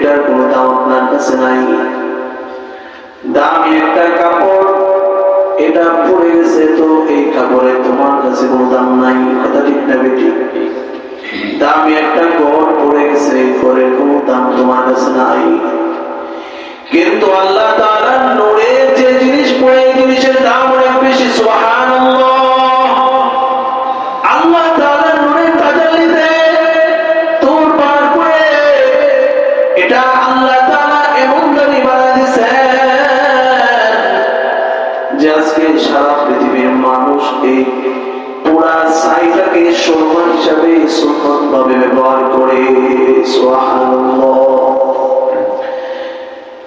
এটার কোনো দাম আপনার কাছে নাই। দামি একটা কাপড়, এটা গেছে তো এই কাপড়ে তোমার কাছে কোনো দাম নাই, কথা ঠিক না বেটি? দামি একটা ঘর পড়ে গেছে, এই ঘরের কোনো দাম তোমার কাছে নাই। কিন্তু আল্লাহ তাআলা নূরে যে জিনিস পড়ে জিনিসের দাম অনেক বেশি, সুবহানাল্লাহ। সারা পৃথিবীর মানুষ এই পুরা সাইটাকে সম্মান হিসাবে সম্মান ভাবে ব্যবহার করে।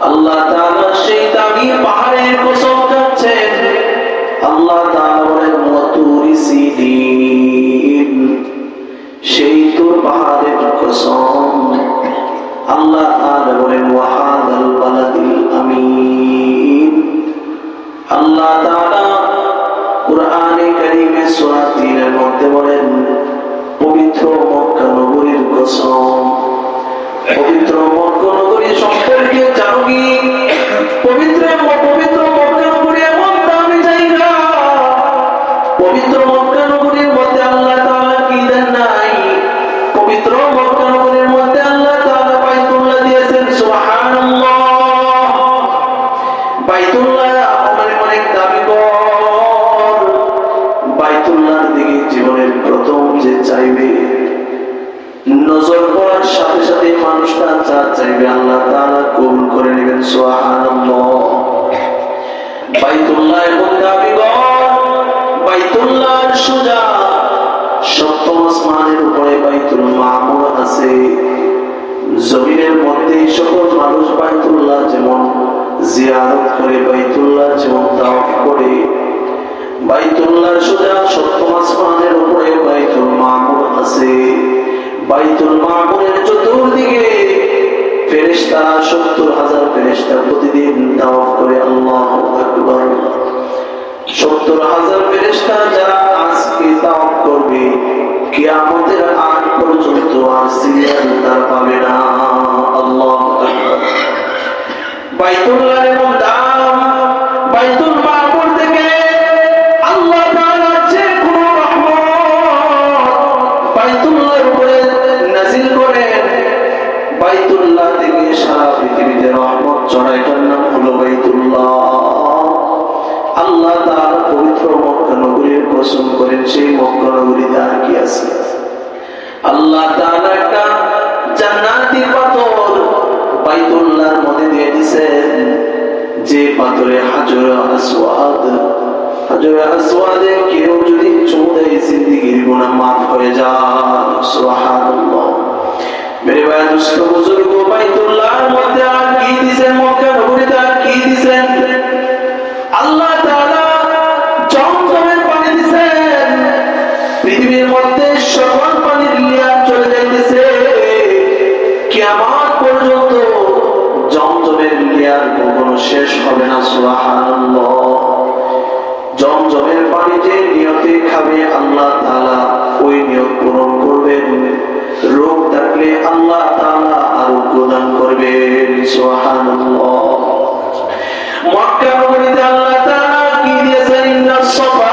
আল্লাহ সেই দামি পাহাড়ের আল্লাহ বলেন ওয়াতুরি সিদিন বাইতুল্লাহ উপরে বাইতুল মামুর আছে। জমিনের মধ্যে সকল মানুষ বাইতুল্লাহ যেমন জিয়ারত করে বাইতুল্লাহ যেমন তাওয়াফ করে বাইতুল্লাহ সোজা সপ্তম আসমানের উপরে বাইতুল মামুর আছে। বাইতুল মামুরের চতুর্দিকে ফেরেশতা, সত্তর হাজার ফেরেশতা প্রতিদিন তাওয়াফ করে, আল্লাহ আকবার। সত্তর হাজার ফেরেশতা যারা আজকে তাওয়াফ করবে, কিয়ামতের আগ পর্যন্ত আর সিরিয়াল তার পাবে কসম করেন সেই মক্কা নগরীতে কি আছে? আল্লাহ জান্নাতি পাথর বাইতুল্লাহর মধ্যে দিয়ে যে পাথরে হাজর আসওয়াদ হাজর আসওয়াদে কেউ যদি চুমু দেয় জিন্দিগির গুনাহ মাফ হয়ে যায় সুবহানাল্লাহ। মেরে ভাই দুষ্ট বুজুর্গ বাইতুল্লাহর মধ্যে সকল পানির লিয়ার চলে যাইতেছে। কেমন পর্যন্ত জমজমের লিয়ার কখনো শেষ হবে না, সুবহানাল্লাহ। জমজমের পানি যে নিয়তে খাবে আল্লাহ তাআলা, ওই নিয়ত পূরণ করবেন। রোগ থাকলে আল্লাহ তাআলা আরোগ্য দান করবেন, সুবহানাল্লাহ। মক্কা নগরীতে আল্লাহ তাআলা কি দিয়েছেন? ইন্নাস সাফা।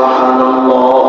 সুবহানাল্লাহ